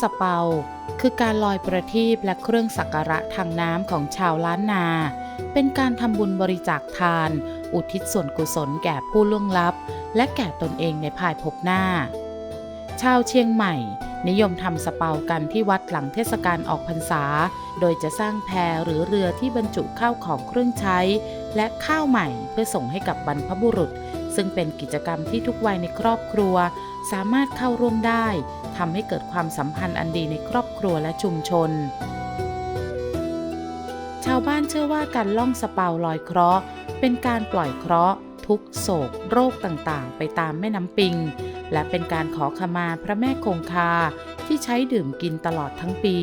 สเปา คือการลอยประทีปและเครื่องสักการะทางน้ำของชาวล้านนา เป็นการทำบุญบริจาคทาน อุทิศส่วนกุศลแก่ผู้ล่วงลับ และแก่ตนเองในภายภพหน้า ชาวเชียงใหม่ นิยมทำสเปากันที่วัดหลังเทศกาลออกพรรษา โดยจะสร้างแพหรือเรือที่บรรจุข้าวของเครื่องใช้ และข้าวใหม่เพื่อส่งให้กับบรรพบุรุษ ซึ่งเป็นกิจกรรมที่ทุกวัยในครอบครัว สามารถเข้าร่วมได้ทำให้เกิดความสัมพันธ์อันดีในครอบครัวและชุมชน ชาวบ้านเชื่อว่าการล่องสเปาลอยเคราะห์ เป็นการปล่อยเคราะห์ ทุกโศก โรคต่างๆ ไปตามแม่น้ำปิง และเป็นการขอขมาพระแม่คงคาที่ใช้ดื่มกินตลอดทั้งปี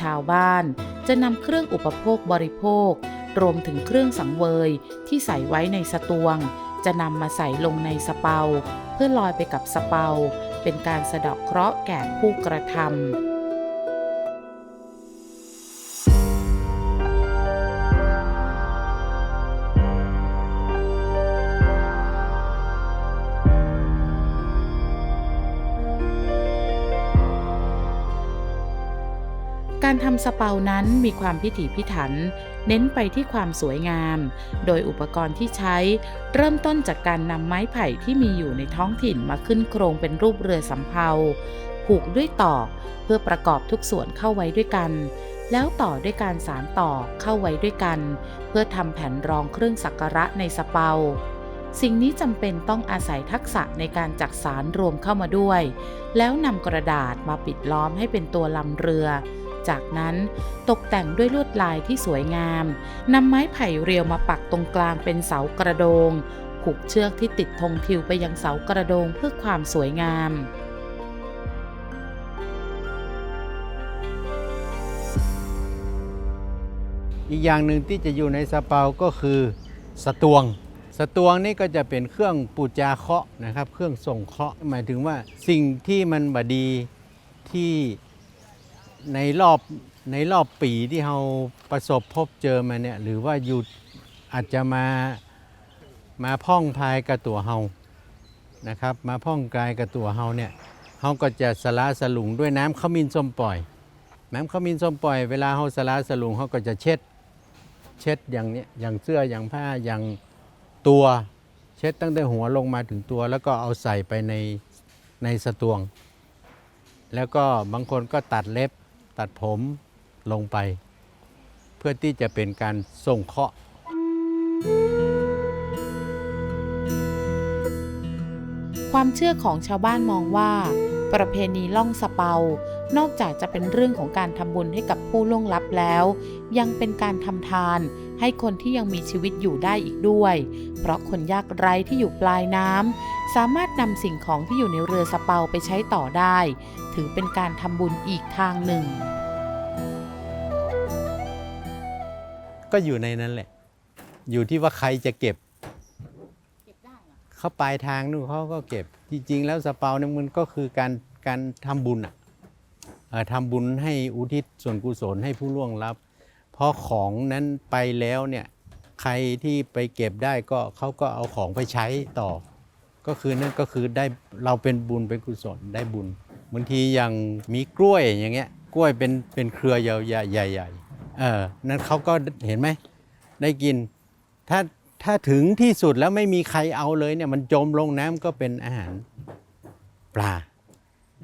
ชาวบ้านจะนำเครื่องอุปโภคบริโภค รวมถึงเครื่องสังเวยที่ใส่ไว้ในสตวง จะนำมาใส่ลงในสเปา เพื่อลอยไปกับสเปา เป็นการสะเดาะเคราะห์แก่ผู้กระทำ ทำสเปานั้นมีความพิถีพิถัน เน้นไปที่ความสวยงาม โดยอุปกรณ์ที่ใช้ เริ่มต้นจากการนำไม้ไผ่ที่มีอยู่ในท้องถิ่นมาขึ้นโครงเป็นรูปเรือสำเภา ผูกด้วยตอก เพื่อประกอบทุกส่วนเข้าไว้ด้วยกัน แล้วต่อด้วยการสารต่อเข้าไว้ด้วยกัน เพื่อทำแผ่นรองเครื่องสักการะในสเปาสิ่งนี้จำเป็นต้องอาศัยทักษะในการจักสารรวมเข้ามาด้วย แล้วนำกระดาษมาปิดล้อมให้เป็นตัวลำเรือ จากนั้นตกแต่งด้วยลวดลายที่สวยงามนำไม้ไผ่เรียวมาปักตรงกลางเป็นเสากระโดงผูกเชือกที่ติดธงทิวไปยังเสากระโดงเพื่อความสวยงามอีกอย่างหนึ่งที่จะอยู่ในสะเปาก็คือสตวง สตวงนี่ก็จะเป็นเครื่องปูจาเคาะนะครับ เครื่องส่งเคาะหมายถึงว่าสิ่งที่มันบดีที่ ในรอบในรอบปีที่เราประสบพบเจอมาเนี่ยหรือว่าอยู่อาจจะมามาพ่องพายกับตัวเฮานะครับ มาพ่องกายกับตัวเฮาเนี่ยเฮาก็จะสละสลุงด้วยน้ำขมิ้นส้มปล่อย น้ำขมิ้นส้มปล่อยเวลาเฮาสละสลุงเฮาก็จะเช็ด เช็ดอย่างเนี้ยอย่างเสื้ออย่างผ้าอย่างตัวเช็ดตั้งแต่หัวลงมาถึงตัว แล้วก็เอาใส่ไปในในสตวง แล้วก็บางคนก็ตัดเล็บ ตัดผมลงไป เพื่อที่จะเป็นการส่งเคราะห์ความเชื่อของชาวบ้านมองว่า ประเพณีล่องสะเปา นอกจากจะเป็นเรื่องของการทำบุญให้กับผู้ล่วงลับแล้ว ยังเป็นการทำทานให้คนที่ยังมีชีวิตอยู่ได้อีกด้วย เพราะคนยากไร้ที่อยู่ปลายน้ำสามารถนำสิ่งของที่อยู่ในเรือสเปาไปใช้ต่อได้ ถือเป็นการทำบุญอีกทางหนึ่ง ก็อยู่ในนั้นแหละ อยู่ที่ว่าใครจะเก็บเขาปลายทางนู่นเขาก็เก็บ จริง ๆ แล้วสเปาเนี่ยมันก็คือการการทำบุญอะเอะ ทำบุญให้อุทิศส่วนกุศลให้ผู้ล่วงลับพอของนั้นไปแล้วเนี่ยใครที่ไปเก็บได้ก็เขาก็เอาของไปใช้ต่อ ก็คือนั่นก็คือได้เราเป็นบุญเป็นกุศลได้บุญบางทีอย่างมีกล้วยอย่างเงี้ยกล้วยเป็นเป็นเครือยาวใหญ่ๆเออนั้นเขาก็เห็นไหมได้กินถ้าถ้าถึงที่สุดแล้วไม่มีใครเอาเลยเนี่ยมันจมลงน้ำก็เป็นอาหารปลา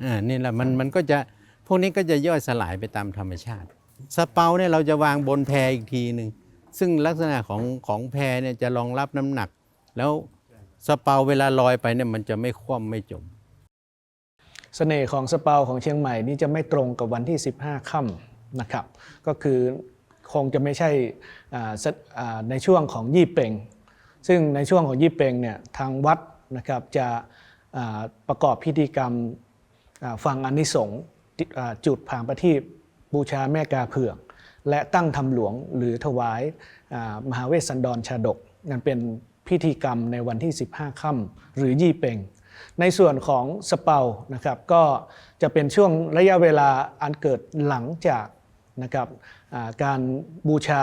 อ่านี่แหละมันมันก็จะ พวกนี้ก็จะย่อยสลายไปตามธรรมชาติ สเปาเนี่ยเราจะวางบนแพอีกทีหนึ่งซึ่งลักษณะของของแพเนี่ยจะรองรับน้ำหนัก แล้วสเปาเวลาลอยไปเนี่ยมันจะไม่คว่ำไม่จม เสน่ห์ของสเปาของเชียงใหม่นี่จะไม่ตรงกับวันที่ 15ค่ำนะครับ ก็คือคงจะไม่ใช่ในช่วงของยี่เปงซึ่งในช่วงของยี่เปงเนี่ยทางวัดนะครับจะประกอบพิธีกรรมฟังอานิสงส์ จุดผางประทีปบูชาแม่กาเผือก และตั้งทำหลวงหรือถวายมหาเวสสันดรชาดกนั่นเป็นพิธีกรรมในวันที่ 15 ค่ำหรือยี่เปงในส่วนของสเปานะครับก็จะเป็นช่วงระยะเวลาอันเกิดหลังจากนะครับการบูชา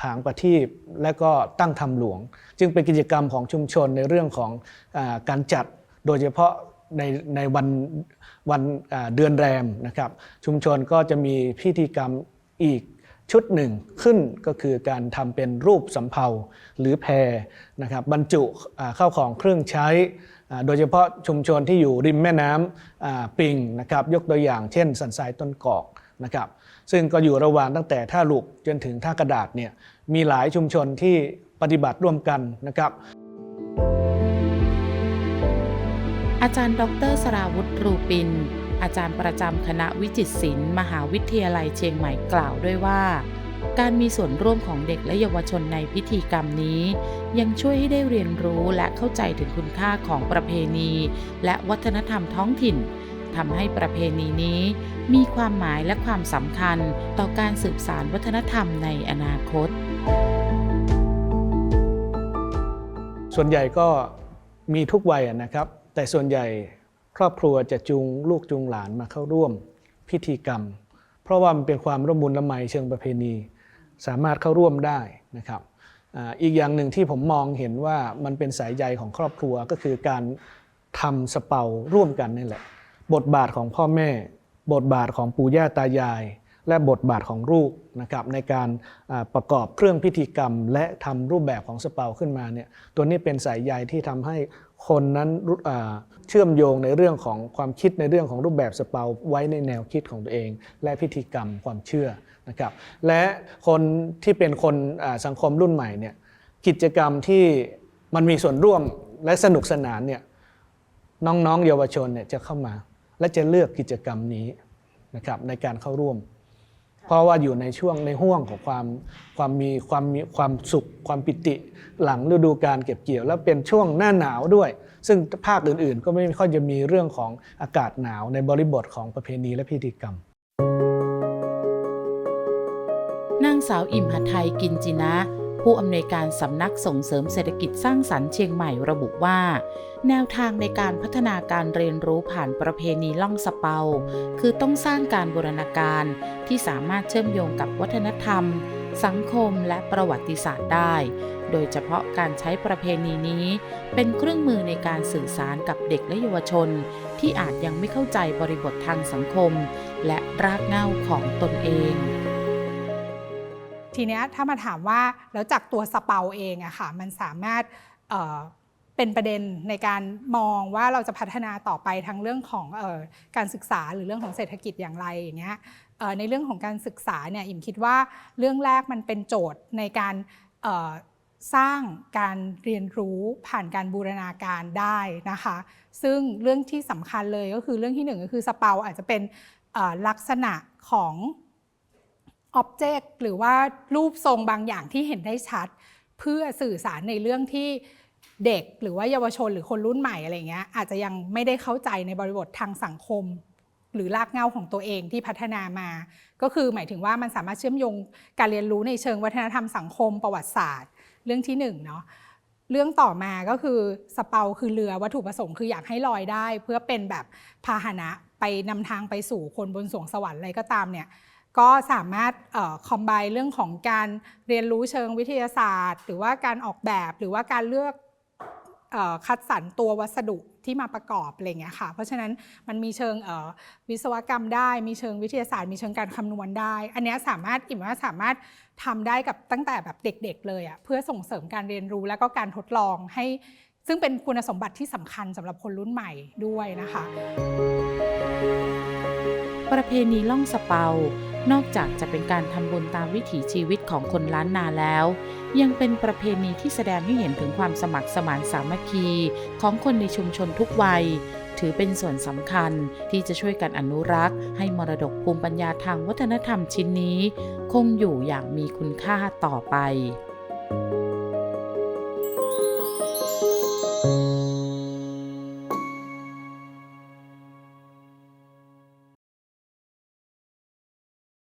ผางประทีปและก็ตั้งธรรมหลวง จึงเป็นกิจกรรมของชุมชนในเรื่องของอการจัดโดยเฉพาะ ในในวันวันเดือนแรมนะครับ ชุมชนก็จะมีพิธีกรรมอีกชุดหนึ่งขึ้นก็คือการทำเป็นรูปสำเภาหรือแพรนะครับบรรจุเข้าของเครื่องใช้ โดยเฉพาะชุมชนที่อยู่ริมแม่น้ำปิงนะครับยกตัวอย่างเช่น สันทรายต้นกอกนะครับซึ่งก็อยู่ระหว่างตั้งแต่ท่าลูกจนถึงท่ากระดาษเนี่ยมีหลายชุมชนที่ปฏิบัติร่วมกันนะครับ อาจารย์ ดรสราวุฒิรูปิน อาจารย์ประจำคณะวิจิตรศิลป์มหาวิทยาลัยเชียงใหม่กล่าวด้วยว่า การมีส่วนร่วมของเด็กและเยาวชนในพิธีกรรมนี้ ยังช่วยให้ได้เรียนรู้และเข้าใจถึงคุณค่าของประเพณี และวัฒนธรรมท้องถิ่นทำให้ประเพณีนี้ มีความหมายและความสำคัญต่อการสืบสานวัฒนธรรมในอนาคต ส่วนใหญ่ก็มีทุกวัยนะครับ แต่ส่วนใหญ่ครอบครัวจะจูงลูกจูงหลานมาเข้าร่วมพิธีกรรม เพราะว่ามันเป็นความร่วมบุญละไมเชิงประเพณี สามารถเข้าร่วมได้นะครับอีกอย่างหนึ่งที่ผมมองเห็นว่ามันเป็นสายใยของครอบครัวก็คือการทำสเปาร่วมกันนี่แหละ บทบาทของพ่อแม่ บทบาทของปู่ย่าตายาย และบทบาทของลูกนะครับในการประกอบเครื่องพิธีกรรม และทำรูปแบบของสเปาขึ้นมาเนี่ยตัวนี้เป็นสายใยที่ทำให้คนนั้นเชื่อมโยงในเรื่องของความคิดในเรื่องของรูปแบบสเปาไว้ในแนวคิดของตัวเอง และพิธีกรรมความเชื่อนะครับและคนที่เป็นคนสังคมรุ่นใหม่เนี่ยกิจกรรมที่มันมีส่วนร่วมและสนุกสนานเนี่ยน้องๆเยาวชนเนี่ยจะเข้ามา และจะเลือกกิจกรรมนี้นะครับในการเข้าร่วม เพราะว่าอยู่ในช่วงในห่วงของความความมีความมีความสุขความปิติ หลังฤดูการเก็บเกี่ยว แล้วเป็นช่วงหน้าหนาวด้วย ซึ่งภาคอื่นๆ ก็ไม่ค่อยจะมีเรื่องของอากาศหนาวในบริบทของประเพณีและพิธีกรรมนางสาวอิ่มหัไทยกินจินะ ผู้อำนวยการสำนักส่งเสริมเศรษฐกิจสร้างสรรค์เชียงใหม่ระบุว่า แนวทางในการพัฒนาการเรียนรู้ผ่านประเพณีล่องสเปา คือต้องสร้างการบูรณาการที่สามารถเชื่อมโยงกับวัฒนธรรม สังคมและประวัติศาสตร์ได้ โดยเฉพาะการใช้ประเพณีนี้ เป็นเครื่องมือในการสื่อสารกับเด็กและเยาวชน ที่อาจยังไม่เข้าใจบริบททางสังคม และรากเหง้าของตนเอง ทีนี้ถ้ามาถามว่าแล้วจากตัวสเปาเองอะค่ะมันสามารถเป็นประเด็นในการมองว่าเราจะพัฒนาต่อไปทั้งเรื่องของออการศึกษาหรือเรื่องของเศรษฐกิจอย่างไรอย่างเงี้ยในเรื่องของการศึกษาเนี่ยอิมคิดว่าเรื่องแรกมันเป็นโจทย์ในการสร้างการเรียนรู้ผ่านการบูรณาการได้นะคะ ซึ่งเรื่องที่สำคัญเลยก็คือเรื่องที่หนึ่งก็คือสเปาอาจจะเป็นลักษณะของ อ็อบเจกต์หรือว่ารูปทรงบางอย่างที่เห็นได้ชัด เพื่อสื่อสารในเรื่องที่เด็กหรือว่าเยาวชนหรือคนรุ่นใหม่อะไรเงี้ยอาจจะยังไม่ได้เข้าใจในบริบททางสังคม หรือรากเหง้าของตัวเองที่พัฒนามา ก็คือหมายถึงว่ามันสามารถเชื่อมโยงการเรียนรู้ในเชิงวัฒนธรรมสังคมประวัติศาสตร์ เรื่องที่หนึ่งเนาะเรื่องต่อมาก็คือสเปาคือเรือวัตถุประสงค์คืออยากให้ลอยได้ เพื่อเป็นแบบพาหนะไปนำทางไปสู่คนบนสวงสวรรค์อะไรก็ตามเนี่ย ก็สามารถคอมไบเรื่องของการเรียนรู้เชิงวิทยาศาสตร์ หรือว่าการออกแบบหรือว่าการเลือกคัดสรรตัววัสดุที่มาประกอบอะไรเงี้ยค่ะ เพราะฉะนั้นมันมีเชิงวิศวกรรมได้ มีเชิงวิทยาศาสตร์ มีเชิงการคำนวณได้ อันนี้สามารถอิ่มว่าสามารถทำได้กับตั้งแต่แบบเด็กๆเลยอะเพื่อส่งเสริมการเรียนรู้แล้วก็การทดลองให้ ซึ่งเป็นคุณสมบัติที่สำคัญสำหรับคนรุ่นใหม่ด้วยนะคะ ประเพณีล่องสะเปา นอกจากจะเป็นการทำบุญตามวิถีชีวิตของคนล้านนาแล้ว ยังเป็นประเพณีที่แสดงให้เห็นถึงความสมัครสมานสามัคคี ของคนในชุมชนทุกวัย ถือเป็นส่วนสำคัญที่จะช่วยกันอนุรักษ์ ให้มรดกภูมิปัญญาทางวัฒนธรรมชิ้นนี้ คงอยู่อย่างมีคุณค่าต่อไป